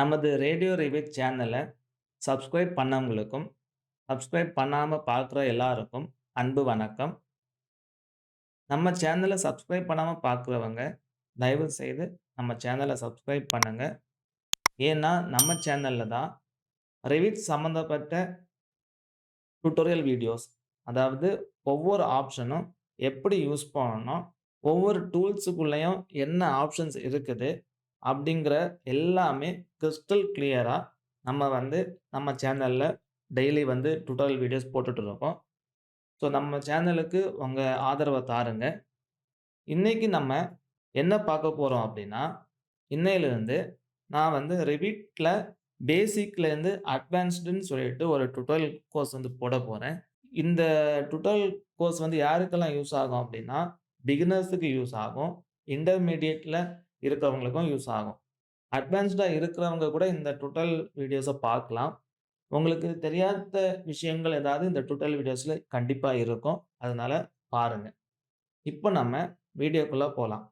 நமது radio Revit சேனலை subscribe பண்ணவங்களுக்கும், சப்ஸ்கிரைப் பண்ணாமல் பார்க்குற எல்லாருக்கும் அன்பு வணக்கம். நம்ம சேனலை சப்ஸ்கிரைப் பண்ணாமல் பார்க்குறவங்க, தயவு செய்து நம்ம சேனலை சப்ஸ்கிரைப் பண்ணுங்கள் ஏன்னா, நம்ம சேனலில் தான் ரிவிட் சம்மந்தப்பட்ட டுட்டோரியல் வீடியோஸ், அதாவது ஒவ்வொரு ஆப்ஷனும் எப்படி யூஸ் பண்ணணும், ஒவ்வொரு டூல்ஸுக்குள்ளேயும் என்ன ஆப்ஷன்ஸ் இருக்குது, அப்படிங்கிற எல்லாமே கிரிஸ்டல் கிளியராக நம்ம வந்து நம்ம சேனலில் டெய்லி வந்து டுட்டோரியல் வீடியோஸ் போட்டுட்ருக்கோம் ஸோ நம்ம சேனலுக்கு உங்கள் ஆதரவை தாருங்க. இன்றைக்கி நம்ம என்ன பார்க்க போகிறோம் அப்படின்னா, இன்னையிலேருந்து நான் வந்து ரிவிட்ல பேசிக்லேருந்து அட்வான்ஸ்டுன்னு சொல்லிட்டு ஒரு டுட்டோரியல் கோர்ஸ் வந்து போடப் போகிறேன் இந்த டுட்டோரியல் கோர்ஸ் வந்து யாருக்கெல்லாம் யூஸ் ஆகும் அப்படின்னா, பிகினர்ஸுக்கு யூஸ் ஆகும். இன்டர்மீடியட்டில் இருக்கிறவங்களுக்கும் யூஸ் ஆகும். அட்வான்ஸ்டாக இருக்கிறவங்க கூட இந்த டுட்டல் வீடியோஸை பார்க்கலாம். உங்களுக்கு தெரியாத விஷயங்கள் ஏதாவது இந்த டுட்டல் வீடியோஸில் கண்டிப்பாக இருக்கும். அதனால் பாருங்கள் இப்போ நம்ம வீடியோக்குள்ளே போகலாம்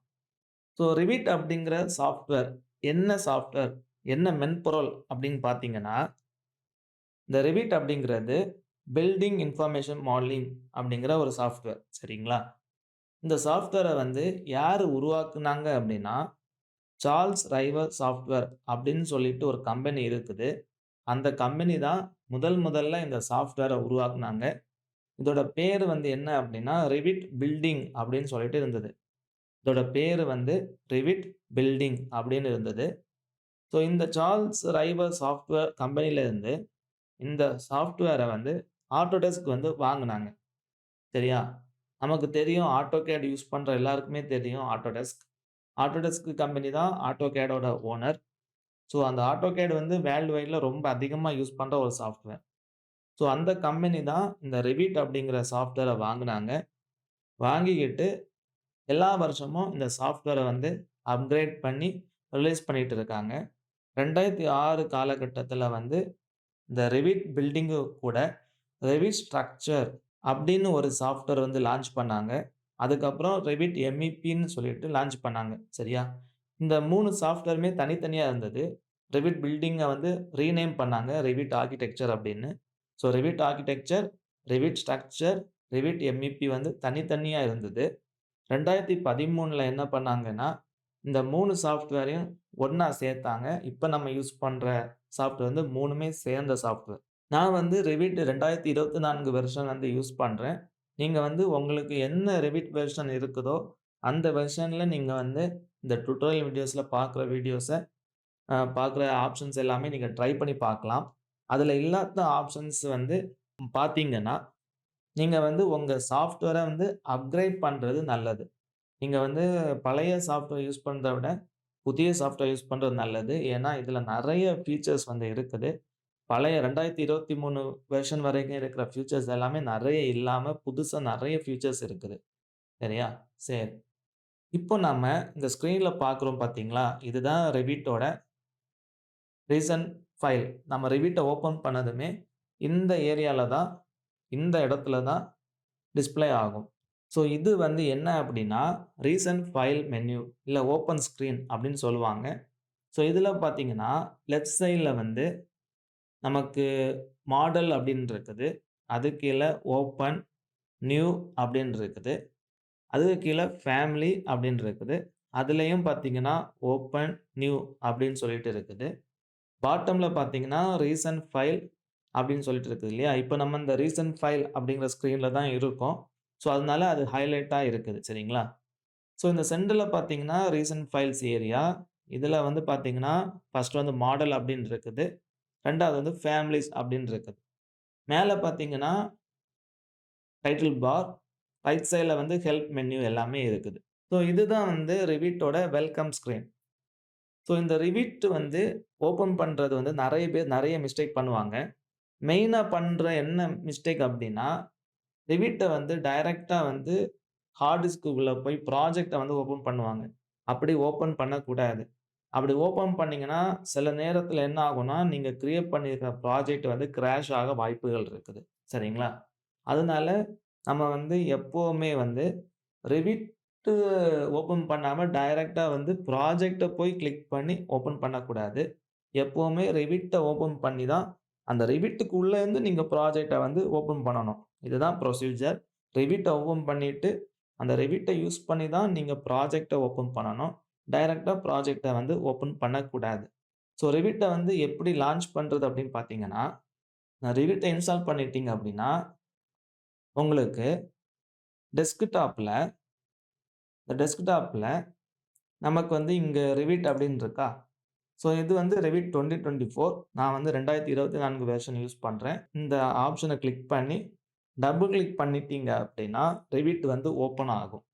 ஸோ ரிவிட் அப்படிங்கிற சாஃப்ட்வேர் என்ன சாஃப்ட்வேர்? என்ன மென்பொருள் அப்படின்னு பார்த்தீங்கன்னா, இந்த ரிவிட் அப்படிங்கிறது பில்டிங் இன்ஃபர்மேஷன் மாடலிங் அப்படிங்கிற ஒரு சாஃப்ட்வேர். சரிங்களா? இந்த சாஃப்ட்வேரை வந்து யார் உருவாக்குனாங்க அப்படின்னா, சார்ல்ஸ் ரைவர் சாஃப்ட்வேர் அப்படின்னு சொல்லிட்டு ஒரு கம்பெனி இருக்குது. அந்த கம்பெனி தான் முதல் முதல்ல இந்த சாஃப்ட்வேரை உருவாக்குனாங்க. இதோட பேர் வந்து என்ன அப்படின்னா, ரிவிட் பில்டிங் அப்படின்னு சொல்லிட்டு இருந்தது. இதோட பேர் வந்து ரிவிட் பில்டிங் அப்படின்னு இருந்தது. ஸோ இந்த சார்ல்ஸ் ரைவர் சாஃப்ட்வேர் கம்பெனியிலேருந்து இந்த சாஃப்ட்வேரை வந்து ஆட்டோடெஸ்க் வந்து வாங்கினாங்க சரியா? நமக்கு தெரியும் ஆட்டோகேட் யூஸ் பண்ணுற எல்லாருக்குமே தெரியும் ஆட்டோடெஸ்க். ஆட்டோடெஸ்க் கம்பெனி தான் ஆட்டோகேடோட ஓனர். ஸோ அந்த ஆட்டோகேட் வந்து வேர்ல்டு வைடில் ரொம்ப அதிகமாக யூஸ் பண்ணுற ஒரு சாஃப்ட்வேர். ஸோ அந்த கம்பெனி தான் இந்த ரிவிட் அப்படிங்கிற சாஃப்ட்வேரை வாங்கினாங்க வாங்கிக்கிட்டு எல்லா வருஷமும் இந்த சாஃப்ட்வேரை வந்து அப்கிரேட் பண்ணி ரிலீஸ் பண்ணிகிட்டு இருக்காங்க. ரெண்டாயிரத்தி ஆறு காலகட்டத்தில் வந்து இந்த ரிவிட் பில்டிங்கு கூட ரிவிட் ஸ்ட்ரக்சர் அப்படின்னு ஒரு சாஃப்ட்வேர் வந்து லான்ச் பண்ணாங்க. அதுக்கப்புறம் ரெபிட் எம்இபின்னு சொல்லிட்டு லான்ச் பண்ணாங்க. சரியா? இந்த மூணு சாஃப்ட்வேருமே தனித்தனியாக இருந்தது. ரெவிட் பில்டிங்கை வந்து ரீநேம் பண்ணாங்க. ரெவிட் ஆர்க்கிடெக்சர் அப்படின்னு. So Revit architecture, Revit structure, Revit MEP வந்து தனித்தனியாக இருந்தது. 2013ல என்ன பண்ணாங்கன்னா, இந்த மூணு சாஃப்ட்வேரையும் ஒன்றா சேர்த்தாங்க. இப்போ நம்ம யூஸ் பண்ணுற சாஃப்ட்வேர் வந்து மூணுமே சேர்ந்த சாஃப்ட்வேர். நான் வந்து ரிவிட் 2024 வெர்ஷன் வந்து யூஸ் பண்ணுறேன் நீங்கள் வந்து உங்களுக்கு என்ன ரெபிட் வெர்ஷன் இருக்குதோ, அந்த வெர்ஷனில் நீங்கள் வந்து இந்த டுட்டோரியல் வீடியோஸில் பார்க்குற வீடியோஸை பார்க்குற ஆப்ஷன்ஸ் எல்லாமே நீங்கள் ட்ரை பண்ணி பார்க்கலாம். அதில் இல்லாத ஆப்ஷன்ஸ் வந்து பார்த்தீங்கன்னா, நீங்கள் வந்து உங்கள் சாஃப்ட்வேரை வந்து அப்கிரேட் பண்ணுறது நல்லது. நீங்கள் வந்து பழைய சாஃப்ட்வேர் யூஸ் பண்ணுறத விட, புதிய சாஃப்ட்வேர் யூஸ் பண்ணுறது நல்லது. ஏன்னா, இதில் நிறைய ஃபீச்சர்ஸ் வந்து இருக்குது. பழைய 2023 வெர்ஷன் வரைக்கும் இருக்கிற ஃபியூச்சர்ஸ் எல்லாமே நிறைய இல்லாமல் புதுசாக நிறைய ஃபியூச்சர்ஸ் இருக்குது. சரியா? சரி. இப்போ நம்ம இந்த ஸ்க்ரீனில் பார்க்குறோம் பார்த்தீங்களா? இதுதான் ரெவிட்டோட ரீசென்ட் ஃபைல். நம்ம ரிவீட்டை ஓப்பன் பண்ணதுமே, இந்த ஏரியாவில் தான், இந்த இடத்துல தான் டிஸ்ப்ளே ஆகும். ஸோ இது வந்து என்ன அப்படின்னா, ரீசன்ட் ஃபைல் மெனு இல்லை ஓப்பன் ஸ்க்ரீன் அப்படின்னு சொல்லுவாங்க. ஸோ இதில் பார்த்தீங்கன்னா, லெஃப்ட் சைடில் வந்து நமக்கு மாடல் அப்படின்னு இருக்குது. அது கீழே ஓப்பன், நியூ அப்படின்னு இருக்குது. அதுக்கு கீழே ஃபேமிலி அப்படின்னு இருக்குது. அதுலேயும் பார்த்தீங்கன்னா, ஓப்பன், நியூ அப்படின்னு சொல்லிட்டு இருக்குது. பாட்டமில் பார்த்தீங்கன்னா, ரீசன்ட் ஃபைல் அப்படின்னு சொல்லிட்டு இருக்குது இல்லையா? இப்போ நம்ம இந்த ரீசன்ட் ஃபைல் அப்படிங்கிற ஸ்க்ரீனில் தான் இருக்கோம். ஸோ அதனால அது ஹைலைட்டாக இருக்குது. சரிங்களா? ஸோ இந்த சென்டரில் பார்த்தீங்கன்னா, ரீசன்ட் ஃபைல்ஸ் ஏரியா. இதில் வந்து பார்த்தீங்கன்னா, ஃபஸ்ட்டு வந்து மாடல் அப்படின்னு இருக்குது. ரெண்டாவது வந்து ஃபேமிலிஸ் அப்படின்னு இருக்குது. மேலே பார்த்தீங்கன்னா டைட்டில் பார், ரைட் சைடில் வந்து ஹெல்ப் மென்யூ எல்லாமே இருக்குது. ஸோ இதுதான் வந்து ரிவிட்டோட வெல்கம் ஸ்க்ரீன். ஸோ இந்த ரிவிட் வந்து ஓப்பன் பண்ணுறது வந்து நிறைய பேர் நிறைய மிஸ்டேக் பண்ணுவாங்க. மெயினாக பண்ணுற என்ன மிஸ்டேக் அப்படின்னா, ரிவிட்டை வந்து டைரெக்டாக வந்து ஹார்ட் டிஸ்க்குள்ள போய் ப்ராஜெக்டை வந்து ஓப்பன் பண்ணுவாங்க. அப்படி ஓப்பன் பண்ணக்கூடாது. அப்படி ஓப்பன் பண்ணீங்கன்னா, சில நேரத்தில் என்ன ஆகும்னா, நீங்கள் கிரியேட் பண்ணியிருக்கிற ப்ராஜெக்ட் வந்து கிராஷ் ஆக வாய்ப்புகள் இருக்குது. சரிங்களா? அதனால நம்ம வந்து எப்போவுமே வந்து ரெவிட்டு ஓப்பன் பண்ணாமல் டைரெக்டாக வந்து ப்ராஜெக்டை போய் கிளிக் பண்ணி ஓப்பன் பண்ணக்கூடாது. எப்போவுமே ரெவிட்டை ஓப்பன் பண்ணி தான் அந்த Revitக்குள்ள இருந்து ப்ராஜெக்டை வந்து ஓப்பன் பண்ணணும். இதுதான் ப்ரொசீஜர். ரிவிட்டை ஓப்பன் பண்ணிவிட்டு அந்த ரெவிட்டை யூஸ் பண்ணி தான் நீங்கள் ப்ராஜெக்டை ஓப்பன் பண்ணணும். டைரக்ட்டா ப்ராஜெக்டை வந்து ஓப்பன் பண்ணக்கூடாது. ஸோ ரிவிட்டை வந்து எப்படி லான்ச் பண்ணுறது அப்படின்னு பார்த்தீங்கன்னா, நான் ரிவிட்டை இன்ஸ்டால் பண்ணிட்டீங்க அப்படின்னா, உங்களுக்கு டெஸ்க்டாப்பில் இந்த டெஸ்க்டாப்பில் நமக்கு வந்து இங்கே ரிவிட் அப்படின்னு இருக்கா? ஸோ இது வந்து Revit 2024 நான் வந்து 2024 வெர்ஷன் யூஸ் பண்ணுறேன் இந்த ஆப்ஷனை கிளிக் பண்ணி, டபுள் கிளிக் பண்ணிட்டீங்க அப்படின்னா, ரிவிட் வந்து ஓப்பன் ஆகும்.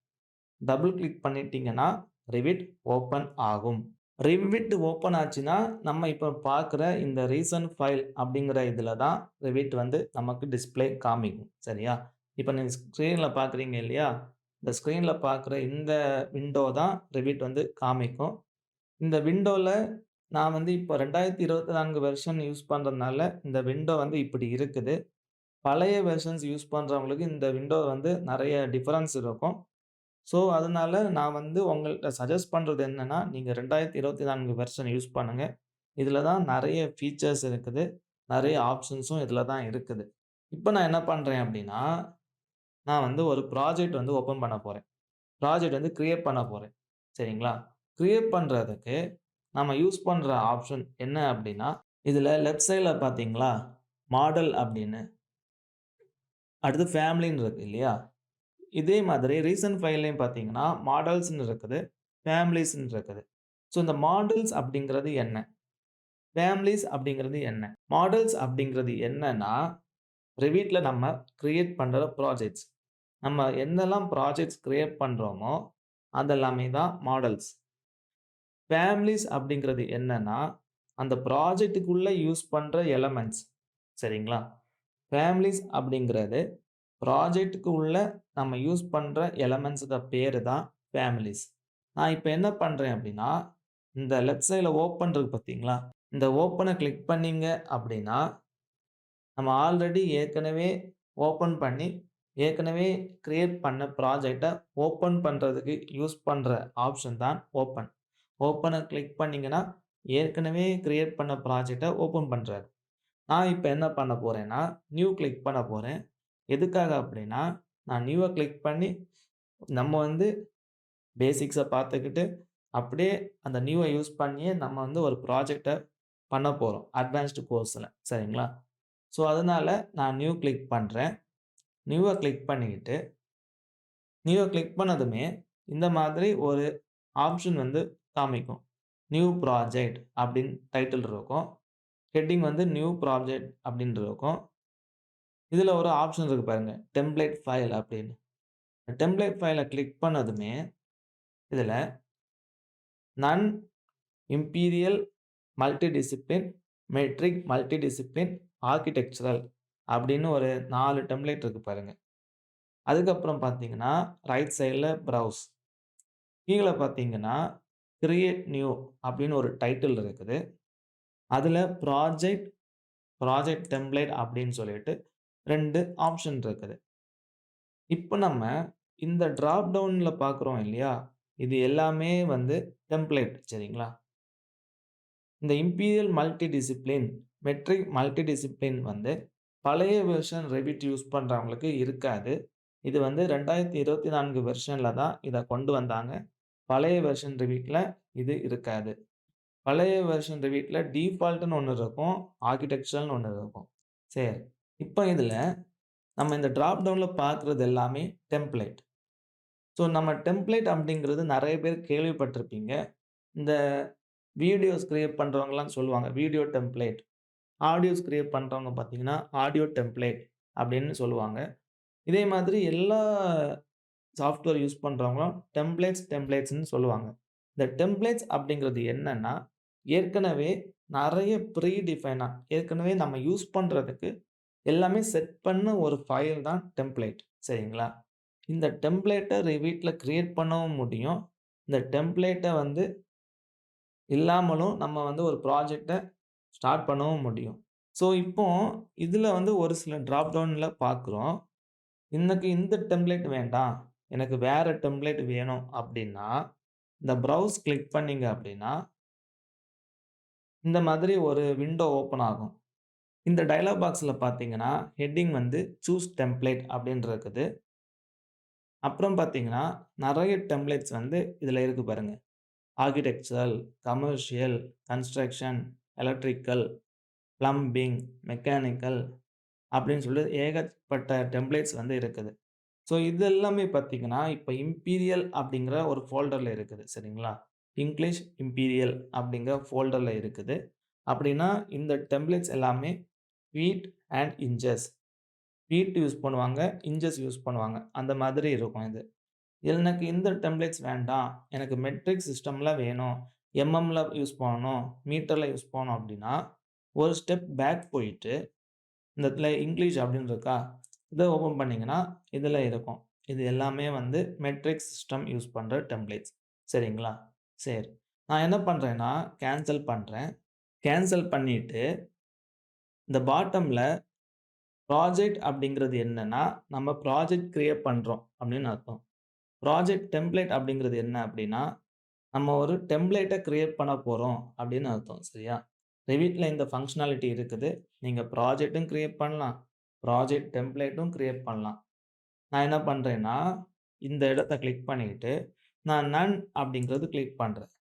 டபுள் கிளிக் பண்ணிட்டீங்கன்னா, ரிவிட் ஓப்பன் ஆகும். ரிவிட் ஓப்பன் ஆச்சுன்னா, நம்ம இப்போ பார்க்குற இந்த ரீசன் ஃபைல் அப்படிங்கிற இதில் தான் ரிவிட் வந்து நமக்கு டிஸ்ப்ளே காமிக்கும். சரியா? இப்போ நீங்கள் ஸ்க்ரீனில் பார்க்குறீங்க இல்லையா? இந்த ஸ்க்ரீனில் பார்க்குற இந்த விண்டோ தான் ரிவிட் வந்து காமிக்கும். இந்த விண்டோவில் நான் வந்து இப்போ ரெண்டாயிரத்தி இருபத்தி நான்கு வெர்ஷன் யூஸ் பண்ணுறதுனால இந்த விண்டோ வந்து இப்படி இருக்குது. பழைய வெர்ஷன்ஸ் யூஸ் பண்ணுறவங்களுக்கு இந்த விண்டோ வந்து நிறைய டிஃபரன்ஸ் இருக்கும். ஸோ, அதனால் நான் வந்து உங்கள்கிட்ட சஜஸ்ட் பண்ணுறது என்னென்னா நீங்கள் என்னன்னா, நீங்க 2024 வெர்ஷன் யூஸ் பண்ணுங்கள் இதில் தான் நிறைய ஃபீச்சர்ஸ் இருக்குது. நிறைய ஆப்ஷன்ஸும் இதில் தான் இருக்குது. இப்போ நான் என்ன பண்ணுறேன் அப்படின்னா, நான் வந்து ஒரு ப்ராஜெக்ட் வந்து ஓப்பன் பண்ண போகிறேன் ப்ராஜெக்ட் வந்து க்ரியேட் பண்ண போகிறேன் சரிங்களா? க்ரியேட் பண்ணுறதுக்கு நம்ம யூஸ் பண்ணுற ஆப்ஷன் என்ன அப்படின்னா, இதில் லெஃப்ட் சைடில் பார்த்தீங்களா? மாடல் அப்படின்னு. அடுத்து ஃபேமிலின்னு இருக்குது இல்லையா? இதே மாதிரி ரீசன்ட் ஃபைல்லையும் பார்த்தீங்கன்னா, மாடல்ஸ்ன்னு இருக்குது. ஃபேமிலிஸ்ன்னு இருக்குது. ஸோ, இந்த மாடல்ஸ் அப்படிங்கிறது என்ன? ஃபேமிலிஸ் அப்படிங்கிறது என்ன? மாடல்ஸ் அப்படிங்கிறது என்னன்னா, Revitல நம்ம க்ரியேட் பண்ணுற ப்ராஜெக்ட்ஸ். நம்ம என்னெல்லாம் ப்ராஜெக்ட்ஸ் க்ரியேட் பண்ணுறோமோ அதெல்லாமே தான் மாடல்ஸ். ஃபேமிலிஸ் அப்படிங்கிறது என்னன்னா, அந்த ப்ராஜெக்ட்டுக்குள்ளே யூஸ் பண்ணுற எலமெண்ட்ஸ். சரிங்களா? ஃபேமிலிஸ் அப்படிங்கிறது ப்ராஜெக்ட்டுக்கு உள்ள நம்ம யூஸ் பண்ணுற எலமெண்ட்ஸுக்கு பேர் தான் ஃபேமிலிஸ் நான் இப்போ என்ன பண்ணுறேன் அப்படின்னா, இந்த லெஃப்ட் சைடில் ஓப்பன் இருக்கு பார்த்தீங்களா? இந்த ஓப்பனை கிளிக் பண்ணிங்க அப்படின்னா, நம்ம ஆல்ரெடி ஏற்கனவே ஓப்பன் பண்ணி, ஏற்கனவே க்ரியேட் பண்ண ப்ராஜெக்டை ஓப்பன் பண்ணுறதுக்கு யூஸ் பண்ணுற ஆப்ஷன் தான் ஓப்பன். ஓப்பனை கிளிக் பண்ணிங்கன்னா ஏற்கனவே க்ரியேட் பண்ண ப்ராஜெக்டை ஓப்பன் பண்ணுறாரு நான் இப்போ என்ன பண்ண போகிறேன்னா நியூ கிளிக் பண்ண போகிறேன் எதுக்காக அப்படின்னா, நான் நியூவை கிளிக் பண்ணி, நம்ம வந்து பேசிக்ஸை பார்த்துக்கிட்டு, அப்படியே அந்த நியூவை யூஸ் பண்ணியே நம்ம வந்து ஒரு ப்ராஜெக்டை பண்ண போகிறோம் அட்வான்ஸ்டு கோர்ஸில் சரிங்களா? ஸோ, அதனால நான் நியூ கிளிக் பண்ணுறேன் நியூவை கிளிக் பண்ணிக்கிட்டு நியூவை கிளிக் பண்ணதுமே, இந்த மாதிரி ஒரு ஆப்ஷன் வந்து காமிக்கும். நியூ ப்ராஜெக்ட் அப்படின்னு டைட்டில் இருக்கும். ஹெட்டிங் வந்து நியூ ப்ராஜெக்ட் அப்படின்னு இருக்கும். இதில் ஒரு ஆப்ஷன் இருக்குது பாருங்கள் டெம்ப்ளேட் ஃபைல் அப்படின்னு. டெம்ப்ளேட் ஃபைலை கிளிக் பண்ணதுமே, இதில் none imperial multi discipline, metric multi discipline, architectural அப்படின்னு ஒரு நாலு டெம்ப்ளேட் இருக்குது பாருங்கள் அதுக்கப்புறம் பார்த்தீங்கன்னா, ரைட் சைடில் ப்ரௌஸ். கீழே பார்த்தீங்கன்னா, கிரியேட் நியூ அப்படின்னு ஒரு டைட்டில் இருக்குது. அதில் ப்ராஜெக்ட், ப்ராஜெக்ட் டெம்ப்ளேட் அப்படின்னு சொல்லிட்டு 2 ஆப்ஷன் இருக்குது. இப்ப நம்ம இந்த டிராப் டவுன்ல பார்க்குறோம் இல்லையா? இது எல்லாமே வந்து டெம்ப்ளேட் சரிங்களா? இந்த imperial multi discipline, metric multi discipline வந்து பழைய வெர்ஷன் Revit யூஸ் பண்ணுறவங்களுக்கு இருக்காது. இது வந்து 2024 வெர்ஷன்ல தான் இதை கொண்டு வந்தாங்க. பழைய வெர்ஷன் Revitல இது இருக்காது. பழைய வெர்ஷன் Revitல டிஃபால்ட்ன்னு ஒண்ணு இருக்கும். ஆர்க்கிடெக்சரல்ன்னு ஒண்ணு இருக்கும். சரி. இப்போ இதில் நம்ம இந்த ட்ராப்டவுனில் பார்க்குறது எல்லாமே டெம்ப்ளேட். ஸோ, நம்ம டெம்ப்ளேட் அப்படிங்கிறது நிறைய பேர் கேள்விப்பட்டிருப்பீங்க. இந்த வீடியோஸ் கிரியேட் பண்ணுறவங்களாம் சொல்லுவாங்க. Video template. ஆடியோஸ் கிரியேட் பண்ணுறவங்க பார்த்தீங்கன்னா, ஆடியோ டெம்ப்ளேட் அப்படின்னு சொல்லுவாங்க. இதே மாதிரி எல்லா சாஃப்ட்வேர் யூஸ் பண்ணுறவங்களும் டெம்ப்ளேட்ஸ், டெம்ப்ளேட்ஸ்ன்னு சொல்லுவாங்க. இந்த டெம்ப்ளேட்ஸ் அப்படிங்கிறது என்னென்னா ஏற்கனவே நிறைய ப்ரீ டிஃபைனாக ஏற்கனவே நம்ம யூஸ் பண்ணுறதுக்கு எல்லாமே செட் பண்ண ஒரு ஃபைல் தான் டெம்ப்ளேட். சரிங்களா? இந்த டெம்ப்ளேட்டை வீட்டில் க்ரியேட் பண்ணவும் முடியும். இந்த டெம்ப்ளேட்டை வந்து இல்லாமலும் நம்ம வந்து ஒரு ப்ராஜெக்டை ஸ்டார்ட் பண்ணவும் முடியும். ஸோ, இப்போ இதில் வந்து ஒரு சில ட்ராப் டவுனில் பார்க்குறோம். இன்னைக்கு இந்த டெம்ப்ளேட் வேண்டாம். எனக்கு வேறு டெம்ப்ளேட் வேணும் அப்படின்னா, இந்த ப்ரௌஸ் கிளிக் பண்ணிங்க அப்படின்னா இந்த மாதிரி ஒரு விண்டோ ஓப்பன் ஆகும். இந்த டயலாக் பாக்ஸில் பார்த்தீங்கன்னா, ஹெட்டிங் வந்து சூஸ் டெம்ப்ளேட் அப்படின்னு இருக்குது. அப்புறம் பார்த்தீங்கன்னா, நிறைய டெம்ப்ளேட்ஸ் வந்து இதில் இருக்கு பாருங்க. Architectural commercial, construction, electrical, plumbing, mechanical அப்படின்னு சொல்லி ஏகப்பட்ட டெம்ப்ளேட்ஸ் வந்து இருக்குது. ஸோ இது எல்லாமே பார்த்தீங்கன்னா, இப்போ இம்பீரியல் அப்படிங்கிற ஒரு ஃபோல்டரில் இருக்குது. சரிங்களா? இங்கிலீஷ் இம்பீரியல் அப்படிங்கிற ஃபோல்டரில் இருக்குது. அப்படின்னா இந்த டெம்ப்ளேட்ஸ் எல்லாமே feet and inches. Feet use பண்ணுவாங்க, இன்ச்சஸ் யூஸ் பண்ணுவாங்க. அந்த மாதிரி இருக்கும் இது. எனக்கு இந்த டெம்ப்ளேட்ஸ் வேண்டாம். எனக்கு மெட்ரிக் சிஸ்டமில் வேணும். எம்எம்ல யூஸ் பண்ணணும், மீட்டரில் யூஸ் பண்ணணும் அப்படின்னா, ஒரு ஸ்டெப் பேக் போயிட்டு, இந்த இடத்துல இங்கிலீஷ் அப்படின்னு இருக்கா? இதை ஓப்பன் பண்ணிங்கன்னா இதில் இருக்கும். இது எல்லாமே வந்து மெட்ரிக் சிஸ்டம் யூஸ் பண்ணுற டெம்ப்ளேட்ஸ். சரிங்களா? சரி. நான் என்ன பண்ணுறேன்னா கேன்சல் பண்ணுறேன் கேன்சல் பண்ணிவிட்டு இந்த பாட்டமில் ப்ராஜெக்ட் அப்படிங்கிறது என்னன்னா, நம்ம ப்ராஜெக்ட் கிரியேட் பண்ணுறோம் அப்படின்னு அர்த்தம். ப்ராஜெக்ட் டெம்ப்ளேட் அப்படிங்கிறது என்ன அப்படின்னா, நம்ம ஒரு டெம்ப்ளேட்டை கிரியேட் பண்ண போகிறோம் அப்படின்னு அர்த்தம். சரியா? Revitல இந்த ஃபங்க்ஷனாலிட்டி இருக்குது. நீங்கள் ப்ராஜெக்ட்டும் கிரியேட் பண்ணலாம். ப்ராஜெக்ட் டெம்ப்ளேட்டும் கிரியேட் பண்ணலாம். நான் என்ன பண்ணுறேன்னா இந்த இடத்த கிளிக் பண்ணிக்கிட்டு நான் நன் அப்படிங்கிறது கிளிக் பண்ணுறேன்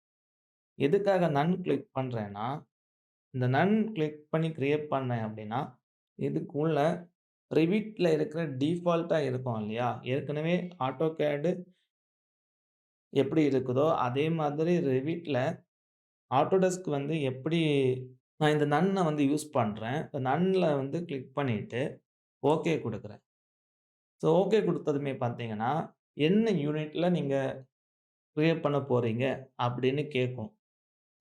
எதுக்காக நன் கிளிக் பண்ணுறேன்னா இந்த நன் கிளிக் பண்ணி கிரியேட் பண்ணேன் அப்படின்னா, இதுக்குள்ள ரிவிட்டில் இருக்கிற டிஃபால்ட்டாக இருக்கும் இல்லையா? ஏற்கனவே ஆட்டோ கேடு எப்படி இருக்குதோ, அதே மாதிரி Revitல ஆட்டோடெஸ்க் வந்து எப்படி நான் இந்த நன்னை வந்து யூஸ் பண்ணுறேன் இந்த நன்னில் வந்து கிளிக் பண்ணிவிட்டு ஓகே கொடுக்குறேன் ஸோ ஓகே கொடுத்ததுமே பார்த்தீங்கன்னா, என்ன யூனிட்டில் நீங்கள் க்ரியேட் பண்ண போகிறீங்க அப்படின்னு கேட்கும்.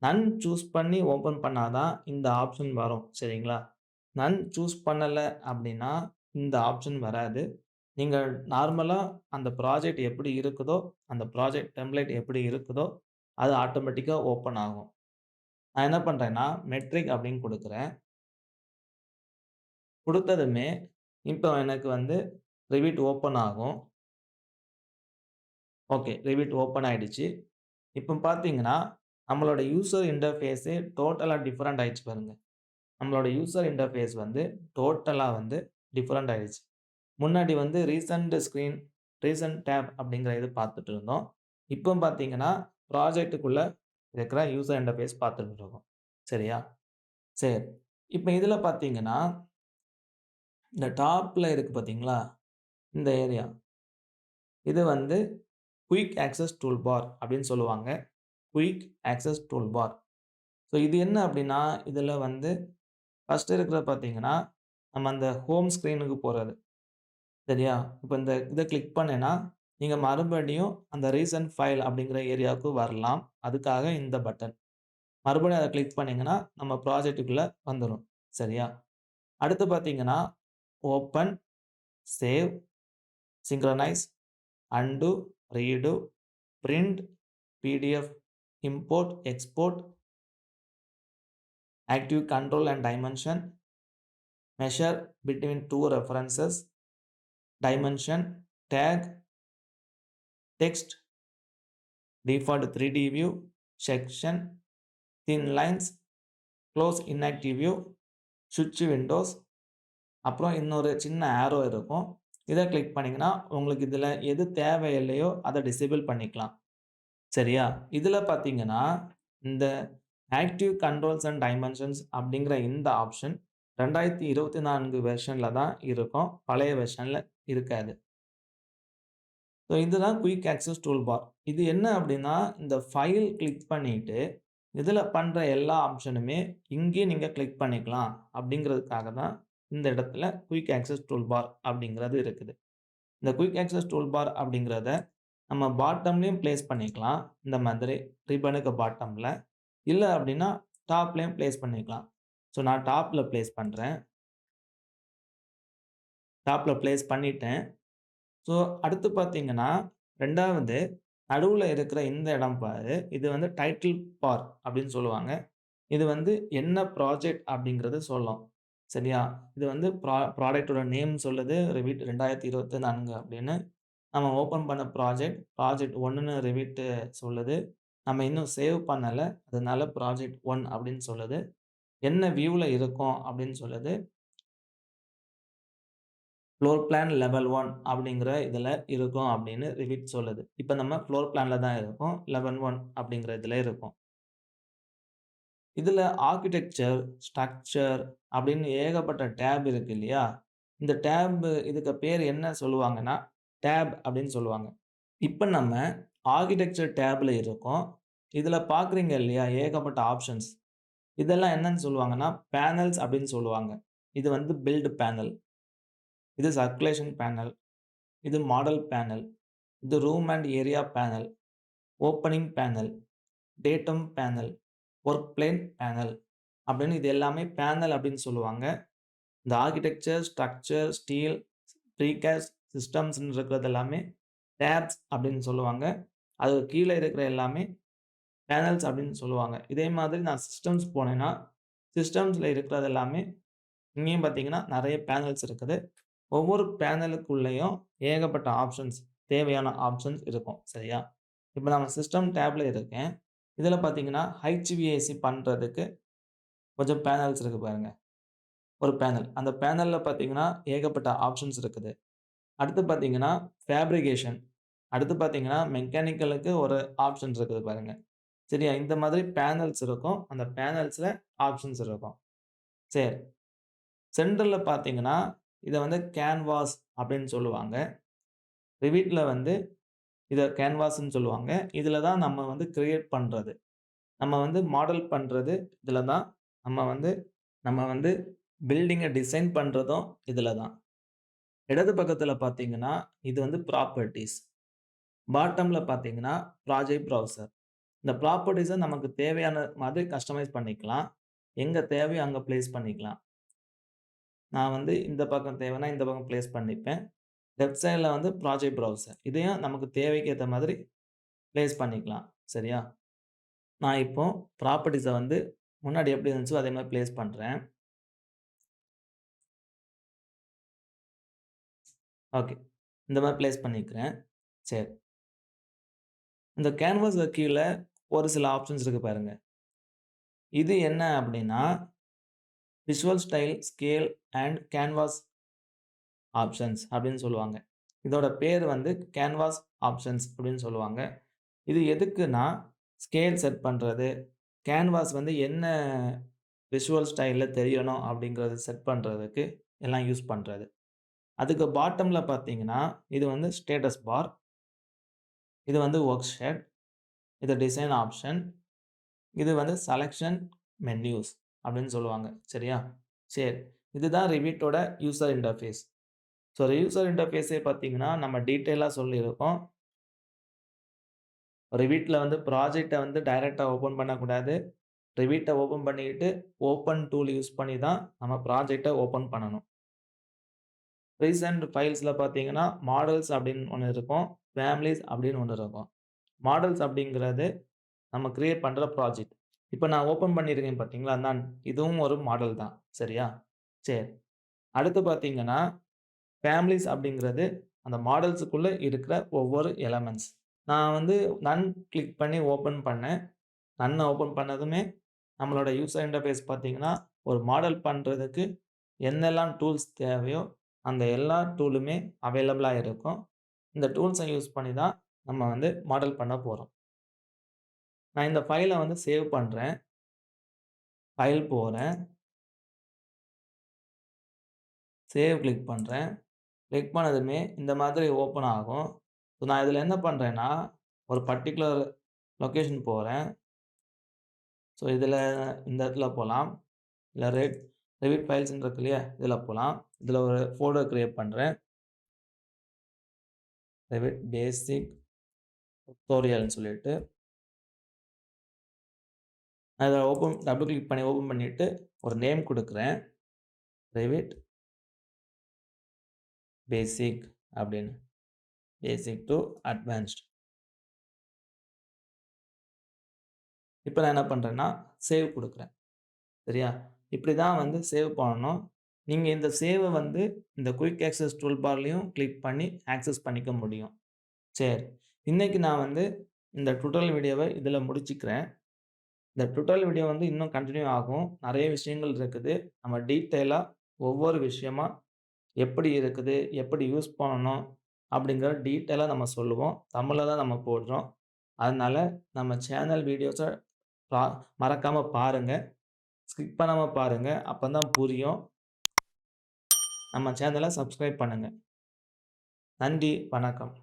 நன் சூஸ் பண்ணி ஓப்பன் பண்ணாதான் இந்த ஆப்ஷன் வரும். சரிங்களா? நன் சூஸ் பண்ணலை அப்படின்னா, இந்த ஆப்ஷன் வராது. நீங்கள் நார்மலாக அந்த ப்ராஜெக்ட் எப்படி இருக்குதோ, அந்த ப்ராஜெக்ட் டெம்ப்ளேட் எப்படி இருக்குதோ, அது ஆட்டோமேட்டிக்காக ஓப்பன் ஆகும். நான் என்ன பண்ணுறேன்னா மெட்ரிக் அப்படின்னு கொடுக்குறேன் கொடுத்ததுமே இப்போ எனக்கு வந்து ரிவிட் ஓப்பன் ஆகும். ஓகே. ரிவிட் ஓப்பன் ஆகிடுச்சு இப்போ பார்த்தீங்கன்னா, நம்மளோட யூசர் இன்டர்ஃபேஸே டோட்டலாக டிஃப்ரெண்ட் ஆயிடுச்சு பாருங்கள் நம்மளோட யூசர் இன்டர்ஃபேஸ் வந்து டோட்டலாக வந்து டிஃப்ரெண்ட் ஆயிடுச்சு. முன்னாடி வந்து ரீசண்ட் ஸ்க்ரீன், ரீசன்ட் டேப் அப்படிங்கிற இது பார்த்துட்டு இருந்தோம். இப்போ பார்த்தீங்கன்னா, ப்ராஜெக்ட்டுக்குள்ளே இருக்கிற யூசர் இன்டர்ஃபேஸ் பார்த்துட்டு இருக்கோம். சரியா? சரி. இப்போ இதில் பார்த்தீங்கன்னா இந்த டாப்பில் இருக்குது பார்த்தீங்களா? இந்த ஏரியா. இது வந்து குயிக் ஆக்சஸ் டூல் பார் அப்படின்னு சொல்லுவாங்க. Quick access tool bar. So இது என்ன அப்படின்னா, இதில் வந்து ஃபஸ்ட்டு இருக்கிற பார்த்தீங்கன்னா, நம்ம அந்த ஹோம் ஸ்க்ரீனுக்கு போகிறது சரியா? இப்போ இந்த இதை கிளிக் பண்ணேன்னா, நீங்கள் மறுபடியும் அந்த ரீசன்ட் ஃபைல் அப்படிங்கிற ஏரியாவுக்கு வரலாம். அதுக்காக இந்த பட்டன். மறுபடியும் அதை கிளிக் பண்ணிங்கன்னா நம்ம ப்ராஜெக்ட்டுக்குள்ளே வந்துடும் சரியா? அடுத்து பார்த்தீங்கன்னா, open, save, synchronize, undo redo print, PDF, import, export active control and dimension, measure between 2 references, dimension, tag, text, default 3டி view, section, thin lines, close inactive view, switch windows, அப்புறம் இன்னொரு சின்ன ஆரோ இருக்கும். இதை கிளிக் பண்ணிங்கன்னா உங்களுக்கு இதில் எது தேவையில்லையோ அதை டிசேபிள் பண்ணிக்கலாம். சரியா? இதில் பார்த்தீங்கன்னா, இந்த ஆக்டிவ் கண்ட்ரோல்ஸ் அண்ட் டைமென்ஷன்ஸ் அப்படிங்கிற இந்த ஆப்ஷன் ரெண்டாயிரத்தி இருபத்தி நான்கு வெர்ஷனில் தான் இருக்கும். பழைய வெர்ஷனில் இருக்காது. ஸோ இதுதான் குயிக் ஆக்சஸ் டூல் பார். இது என்ன அப்படின்னா, இந்த ஃபைல் கிளிக் பண்ணிவிட்டு இதில் பண்ணுற எல்லா ஆப்ஷனுமே இங்கேயே நீங்கள் கிளிக் பண்ணிக்கலாம் அப்படிங்கிறதுக்காக தான் இந்த இடத்துல குயிக் ஆக்சஸ் டூல் பார் அப்படிங்கிறது இருக்குது. இந்த குயிக் ஆக்சஸ் டூல் பார் அப்படிங்கிறத நம்ம பாட்டம்லேயும் பிளேஸ் பண்ணிக்கலாம். இந்த மாதிரி ரிப்பனுக்கு பாட்டமில் இல்லை அப்படின்னா டாப்லேயும் பிளேஸ் பண்ணிக்கலாம். ஸோ நான் டாப்பில் பிளேஸ் பண்ணுறேன் டாப்பில் பிளேஸ் பண்ணிட்டேன். ஸோ அடுத்து பார்த்தீங்கன்னா, ரெண்டாவது நடுவில் இருக்கிற இந்த இடம் பாரு, இது வந்து டைட்டில் பார் அப்படின்னு சொல்லுவாங்க. இது வந்து என்ன ப்ராஜெக்ட் அப்படிங்கிறது சொல்லும். சரியா? இது வந்து ப்ரா ப்ராடக்டோட நேம் சொல்லுது. ரெண்டாயிரத்தி இருபத்தி நான்கு அப்படின்னு. நம்ம ஓப்பன் பண்ண ப்ராஜெக்ட், ப்ராஜெக்ட் ஒன்றுன்னு ரிவிட்டு சொல்லுது. நம்ம இன்னும் சேவ் பண்ணலை அதனால ப்ராஜெக்ட் ஒன் அப்படின்னு சொல்லுது. என்ன வியூவில் இருக்கும் அப்படின்னு சொல்லுது. ஃப்ளோர் பிளான் லெவல் ஒன் அப்படிங்கிற இதில் இருக்கும் அப்படின்னு ரிவிட் சொல்லுது. இப்போ நம்ம ஃப்ளோர் பிளானில் தான் இருக்கோம். லெவல் ஒன் அப்படிங்கிற இதில் இருக்கும் இதில் ஆர்க்கிடெக்சர், ஸ்ட்ரக்சர் அப்படின்னு ஏகப்பட்ட டேப் இருக்கு இல்லையா? இந்த டேபு இதுக்கு பேர் என்ன சொல்லுவாங்கன்னா, டேப் அப்படின்னு சொல்லுவாங்க. இப்போ நம்ம ஆர்க்கிடெக்சர் டேபில் இருக்கோம். இதில் பார்க்குறீங்க இல்லையா? ஏகப்பட்ட ஆப்ஷன்ஸ். இதெல்லாம் என்னன்னு சொல்லுவாங்கன்னா, பேனல்ஸ் அப்படின்னு சொல்லுவாங்க. இது வந்து பில்டு பேனல். இது சர்க்குலேஷன் பேனல். இது மாடல் பேனல். இது room and area panel. Opening panel. Datum panel. Work plane panel. அப்படின்னு இது எல்லாமே பேனல் அப்படின்னு சொல்லுவாங்க. இந்த ஆர்க்கிடெக்சர், ஸ்ட்ரக்சர், ஸ்டீல், ப்ரீகாஸ்ட் சிஸ்டம்ஸ்ன்னு இருக்கிறது எல்லாமே டேப்ஸ் அப்படின்னு சொல்லுவாங்க. அது கீழே இருக்கிற எல்லாமே பேனல்ஸ் அப்படின்னு சொல்லுவாங்க. இதே மாதிரி நான் சிஸ்டம்ஸ் போனேன்னா, சிஸ்டம்ஸில் இருக்கிறது எல்லாமே இங்கேயும் பார்த்தீங்கன்னா, நிறைய பேனல்ஸ் இருக்குது. ஒவ்வொரு பேனலுக்குள்ளேயும் ஏகப்பட்ட ஆப்ஷன்ஸ் தேவையான ஆப்ஷன்ஸ் இருக்கும். சரியா? இப்போ நம்ம சிஸ்டம் டேப்ல இருக்கேன். இதில் பார்த்தீங்கன்னா, ஹைச்விஏசி பண்ணுறதுக்கு கொஞ்சம் பேனல்ஸ் இருக்குது பாருங்கள் ஒரு பேனல். அந்த பேனலில் பார்த்தீங்கன்னா, ஏகப்பட்ட ஆப்ஷன்ஸ் இருக்குது. அடுத்து பார்த்தீங்கன்னா, ஃபேப்ரிகேஷன். அடுத்து பார்த்தீங்கன்னா, மெக்கானிக்கலுக்கு ஒரு ஆப்ஷன்ஸ் இருக்குது பாருங்கள் சரியா? இந்த மாதிரி பேனல்ஸ் இருக்கும். அந்த பேனல்ஸில் ஆப்ஷன்ஸ் இருக்கும். சரி. சென்டரில் பார்த்தீங்கன்னா, இதை வந்து கேன்வாஸ் அப்படின்னு சொல்லுவாங்க. ரிவீட்டில் வந்து இதை கேன்வாஸ்ன்னு சொல்லுவாங்க. இதில் தான் நம்ம வந்து கிரியேட் பண்ணுறது நம்ம வந்து மாடல் பண்ணுறது இதில் தான். நம்ம வந்து நம்ம வந்து பில்டிங்கை டிசைன் பண்ணுறதும் இதில் தான். இடது பக்கத்தில் பார்த்தீங்கன்னா, இது வந்து ப்ராப்பர்ட்டீஸ். பாட்டமில் பார்த்தீங்கன்னா, ப்ராஜெக்ட் ப்ரௌசர். இந்த ப்ராப்பர்ட்டிஸை நமக்கு தேவையான மாதிரி கஸ்டமைஸ் பண்ணிக்கலாம். எங்கே தேவையோ அங்கே ப்ளேஸ் பண்ணிக்கலாம். நான் வந்து இந்த பக்கம் தேவைன்னா, இந்த பக்கம் ப்ளேஸ் பண்ணிப்பேன். லெஃப்ட் சைடில் வந்து ப்ராஜெக்ட் ப்ரௌசர். இதையும் நமக்கு தேவைக்கு மாதிரி ப்ளேஸ் பண்ணிக்கலாம். சரியா? நான் இப்போ ப்ராப்பர்ட்டிஸை வந்து முன்னாடி எப்படி இருந்துச்சோ அதே மாதிரி ப்ளேஸ் பண்ணுறேன் ஓகே. இந்த மாரி பிளேஸ் பண்ணிக்கிறேன். சரி. இந்த கேன்வாஸ்க்கு கீழ ஒரு சில ஆப்ஷன்ஸ் இருக்கு பாருங்க. இது என்ன அப்படின்னா, visual style, scale and canvas options அப்படின்னு சொல்லுவாங்க. இதோட பேர் வந்து கேன்வாஸ் ஆப்ஷன்ஸ் அப்படின்னு சொல்லுவாங்க. இது எதுக்குன்னா, ஸ்கேல் செட் பண்றது, கேன்வாஸ் வந்து என்ன விஷுவல் ஸ்டைல்ல தெரியணும் அப்படிங்கிறத செட் பண்றதுக்கு எல்லாம் யூஸ் பண்றது. அதுக்கு பாட்டமில் பார்த்தீங்கன்னா, இது வந்து ஸ்டேட்டஸ் பார். இது வந்து ஒர்க் ஷெட். இது டிசைன் ஆப்ஷன். இது வந்து செலெக்ஷன் மென்யூஸ் அப்படின்னு சொல்லுவாங்க. சரியா? சரி. இதுதான் ரிவிட்டோட யூசர் இன்டர்ஃபேஸ். ஸோ யூசர் இன்டர்ஃபேஸே பார்த்தீங்கன்னா, நம்ம டீட்டெயிலாக சொல்லியிருக்கோம். ரிவிட்டில் வந்து ப்ராஜெக்டை வந்து டைரெக்டாக ஓப்பன் பண்ணக்கூடாது. ரிவிட்டை ஓப்பன் பண்ணிக்கிட்டு, ஓப்பன் டூல் யூஸ் பண்ணி தான் நம்ம ப்ராஜெக்டை ஓப்பன் பண்ணணும். ரீசன்ட் ஃபைல்ஸில் பார்த்தீங்கன்னா, மாடல்ஸ் அப்படின்னு ஒன்று இருக்கும். ஃபேமிலிஸ் அப்படின்னு ஒன்று இருக்கும். மாடல்ஸ் அப்படிங்கிறது நம்ம க்ரியேட் பண்ணுற ப்ராஜெக்ட். இப்போ நான் ஓப்பன் பண்ணியிருக்கேன் பார்த்தீங்களா? நான் இதுவும் ஒரு மாடல் தான். சரியா? சரி. அடுத்து பார்த்தீங்கன்னா, ஃபேமிலிஸ் அப்படிங்கிறது அந்த மாடல்ஸுக்குள்ளே இருக்கிற ஒவ்வொரு எலமெண்ட்ஸ். நான் வந்து நன் கிளிக் பண்ணி ஓப்பன் பண்ணேன். நன்னை ஓப்பன் பண்ணதுமே, நம்மளோட யூசர் இன்டர்ஃபேஸ் பார்த்தீங்கன்னா, ஒரு மாடல் பண்ணுறதுக்கு என்னெல்லாம் டூல்ஸ் தேவையோ, அந்த எல்லா டூலுமே அவைலபிளாக இருக்கும். இந்த டூல்ஸை யூஸ் பண்ணி தான் நம்ம வந்து மாடல் பண்ண போகிறோம் நான் இந்த ஃபைலை வந்து சேவ் பண்ணுறேன் ஃபைல் போகிறேன் சேவ் கிளிக் பண்ணுறேன் கிளிக் பண்ணதுமே இந்த மாதிரி ஓப்பன் ஆகும். ஸோ நான் இதில் என்ன பண்ணுறேன்னா ஒரு பர்ட்டிகுலர் லொக்கேஷன் போகிறேன் ஸோ இதில் இந்த இடத்துல போகலாம். இல்லை ரெட் ரெவிட் ஃபைல்ஸ்ன்னு இருக்கு இல்லையா? இதில் போகலாம். இதில் ஒரு ஃபோல்டர் க்ரியேட் பண்ணுறேன் ரெவிட் பேசிக் டுட்டோரியல்ன்னு சொல்லிட்டு. நான் ஓப்பன் டபுள் கிளிக் பண்ணி ஓப்பன் பண்ணிவிட்டு ஒரு நேம் கொடுக்குறேன் ரெவிட் பேசிக் அப்படின்னு. Basic to advanced. இப்போ நான் என்ன பண்ணுறேன்னா சேவ் கொடுக்குறேன் சரியா? இப்படி தான் வந்து சேவ் பண்ணணும். நீங்கள் இந்த சேவை வந்து இந்த குயிக் ஆக்சஸ் டூல் பார்லையும் கிளிக் பண்ணி ஆக்சஸ் பண்ணிக்க முடியும். சரி. இன்றைக்கி நான் வந்து இந்த டுட்டல் வீடியோவை இதில் முடிச்சுக்கிறேன். இந்த டுட்டல் வீடியோ வந்து இன்னும் கண்டினியூ ஆகும். நிறைய விஷயங்கள் இருக்குது. நம்ம டீட்டெயிலாக ஒவ்வொரு விஷயமா எப்படி இருக்குது, எப்படி யூஸ் பண்ணணும் அப்படிங்கிற டீட்டெயிலாக நம்ம சொல்லுவோம். தமிழில் தான் நம்ம போடுறோம். அதனால் நம்ம சேனல் வீடியோஸை பா பாருங்கள் பாருங்க. ஸ்கிப் பாருங்கள் அப்போ தான் புரியும். நம்ம சேனலை சப்ஸ்கிரைப் பண்ணுங்கள் நன்றி, வணக்கம்.